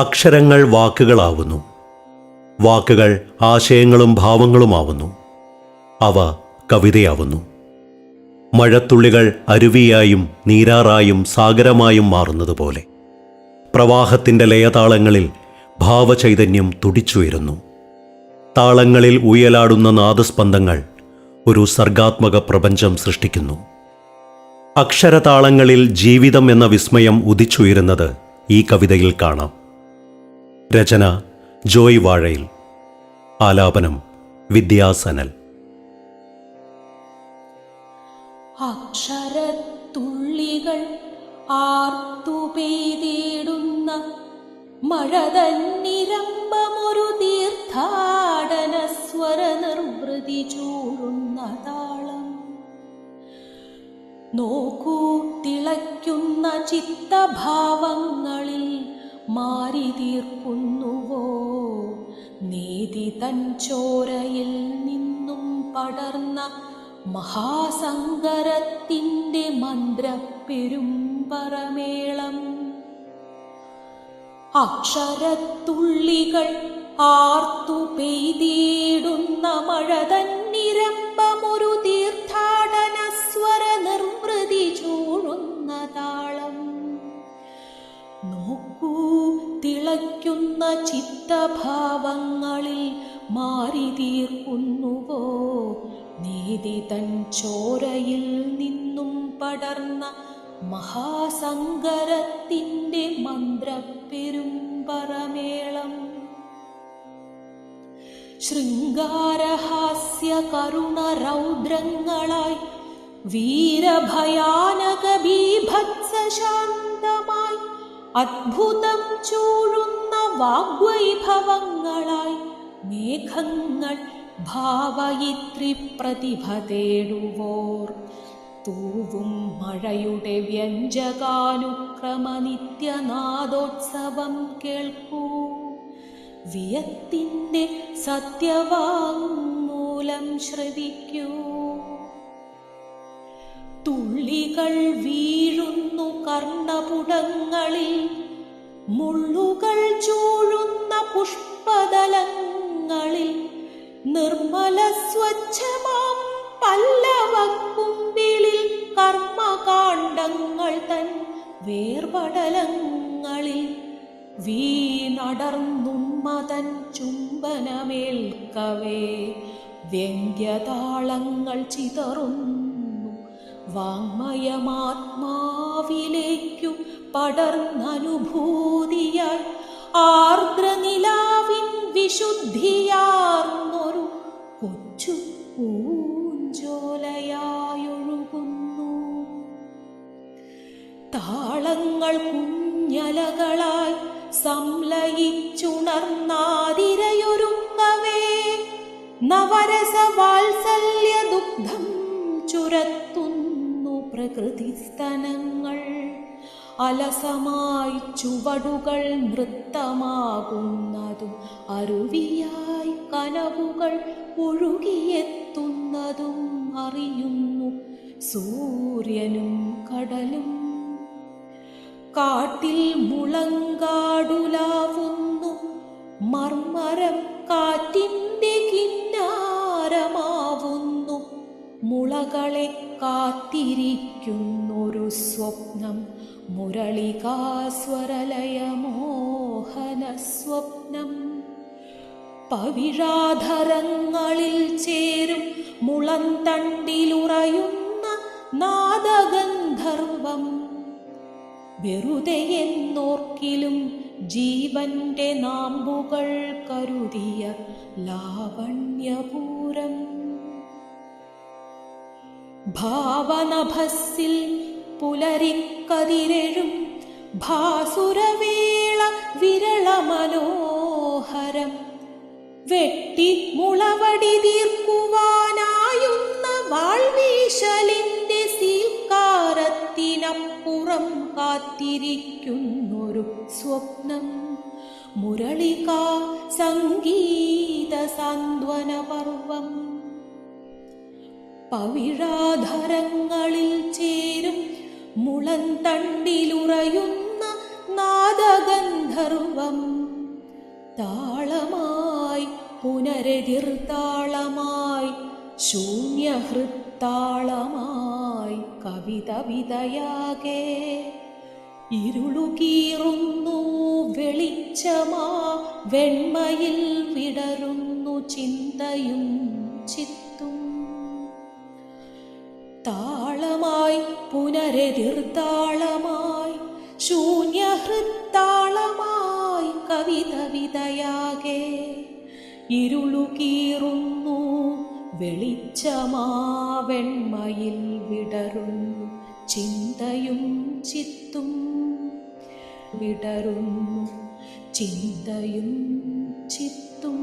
അക്ഷരങ്ങൾ വാക്കുകളാവുന്നു. വാക്കുകൾ ആശയങ്ങളും ഭാവങ്ങളുമാവുന്നു. അവ കവിതയാവുന്നു. മഴത്തുള്ളികൾ അരുവിയായും നീരാറായും സാഗരമായും മാറുന്നതുപോലെ പ്രവാഹത്തിന്റെ ലയതാളങ്ങളിൽ ഭാവചൈതന്യം തുടിച്ചുയരുന്നു. താളങ്ങളിൽ ഉയലാടുന്ന നാദസ്പന്ദങ്ങൾ ഒരു സർഗാത്മക പ്രപഞ്ചം സൃഷ്ടിക്കുന്നു. അക്ഷരതാളങ്ങളിൽ ജീവിതം എന്ന വിസ്മയം ഉദിച്ചുയരുന്നത് ഈ കവിതയിൽ കാണാം. രചന ജോയ് വാഴയിൽ. ആലാപനം വിദ്യാസനൽ. അക്ഷരത്തുള്ളികൾ ആർത്തു പെയ്തിടുന്ന മഴ തന്നിരമ്പമൊരു തീർത്ഥാടന സ്വര നിർവൃതി ചൂടുന്ന താളം നോക്കൂ തിളയ്ക്കുന്ന ചിത്തഭാവങ്ങളിൽ മാറി തീർക്കുന്നുവോ നീതി തൻ ചോരയിൽ നിന്നും പടർന്ന മഹാസങ്കരത്തിന്റെ മന്ത്രപ്പെരുമ്പറമേളം. അക്ഷരത്തുള്ളികൾ ആർത്തു പെയ്തിടുന്ന മഴ തന്നിരമ്പമൊരു തീർത്ഥാടന സ്വര നിർവൃതി ചൂടുന്ന താളം നോക്കൂ തിളയ്ക്കുന്ന ചിത്തഭാവങ്ങളിൽ മാറി തീർക്കുന്നുവോ നീതി തൻ ചോരയിൽ നിന്നും പടർന്ന മഹാസങ്കരത്തിന്റെ മന്ത്രപ്പെരുമ്പറമേളം ശൃംഗാരഹാസ്യ കരുണ രൗദ്രങ്ങളായി വീരഭയാനക ബീഭത്സ അദ്ഭുതം ചൂഴുന്ന വാഗ്വൈഭവങ്ങളായി മേഘങ്ങൾ ഭാവയിത്രി പ്രതിഭ തേടുവോർ തൂവും മഴയുടെ വ്യഞ്ജകാനുക്രമ നിത്യനാദോത്സവം കേൾക്കൂ. വിയത്തിന്റെ സത്യവാങ്മൂലം ശ്രവിക്കൂ. തുള്ളികൾ വീഴുന്നു കർണപുടങ്ങളിൽ മുള്ളുകൾ ചൂഴുന്ന പുഷ്പതലങ്ങളിൽ നിർമ്മല സ്വച്ഛമാം പല്ലവക്കുമ്പിളിൽ കർമ്മകാണ്ഡങ്ങൾ തൻ വേർപടലങ്ങളിൽ വീണടർന്നുമ്മതൻ ചുംബനമേൽക്കവേ. വ്യംഗ്യതാളങ്ങൾ ചിതറുന്നു വാങ്മയമാത്മാവിലേക്കു പടർന്നനുഭൂതിയായി ആർദ്രനിലാവിൻ വിശുദ്ധിയാർന്നൊരു കൊച്ചു പൂഞ്ചോലയായൊഴുകുന്നു. താളങ്ങൾ കുഞ്ഞലകളായി സംലയിച്ചുണർന്നാതിരയൊരുങ്ങവേ. നവരസ വാത്സല്യ ദുഗ്ധം ചുരത്തുന്നു പ്രകൃതിസ്തനങ്ങൾ. അലസമായി ചുവടുകൾ നൃത്തമാകുന്നതും അരുവിയായി കനവുകൾ ഒഴുകിയെത്തുന്നതും അറിയുന്നു. സൂര്യനും കടലും കാട്ടിൽ മുളങ്കാടുലാവുന്നു. മർമരം കാറ്റിന്റെ കിന്നാരമാവുന്നു. മുളകളെ കാത്തിരിക്കുന്നൊരു സ്വപ്നം മുരളികാസ്വരലയമോഹന സ്വപ്നം പവിഴാധരങ്ങളിൽ ചേരും മുളന്തണ്ടിലുറയുന്ന നാദഗന്ധർവം. വെറുതെ എന്നോർക്കിലും ജീവന്റെ നാമ്പുകൾ കരുതിയ ലാവണ്യപൂരം. ഭാവനഭസ്സിൽ പുലരിക്കതിരെഴും ഭാസുരവേള വിരള മനോഹരം വെട്ടി മുളവടി തീർക്കുവാനായുന്ന വാൾവീശലിന്റെ സീൽക്കാരത്തിനപ്പുറം കാത്തിരിക്കുന്നൊരു സ്വപ്നം. മുരളിക സംഗീത സാന്ത്വന പർവം പവിഴാധരങ്ങളിൽ ചേരും മുളന്തണ്ടിലുറയുന്ന നാദഗന്ധർവം. താളമായി പുനരതിർത്താളമായി ശൂന്യഹൃത്താളമായി കവിത വിതയാകെ. ഇരുളുകീറുന്നു വെളിച്ചമാ വെണ്മയിൽ വിടരുന്നു ചിന്തയും. പുനരെതിർത്താളമായി ശൂന്യഹൃത്താളമായി കവിത വിതയാകെ. ഇരുളുകീറുന്നു വെളിച്ചമാ വെണ്മയിൽ വിടരുന്നു ചിന്തയും ചിത്തും വിടരുന്നു ചിന്തയും ചിത്തും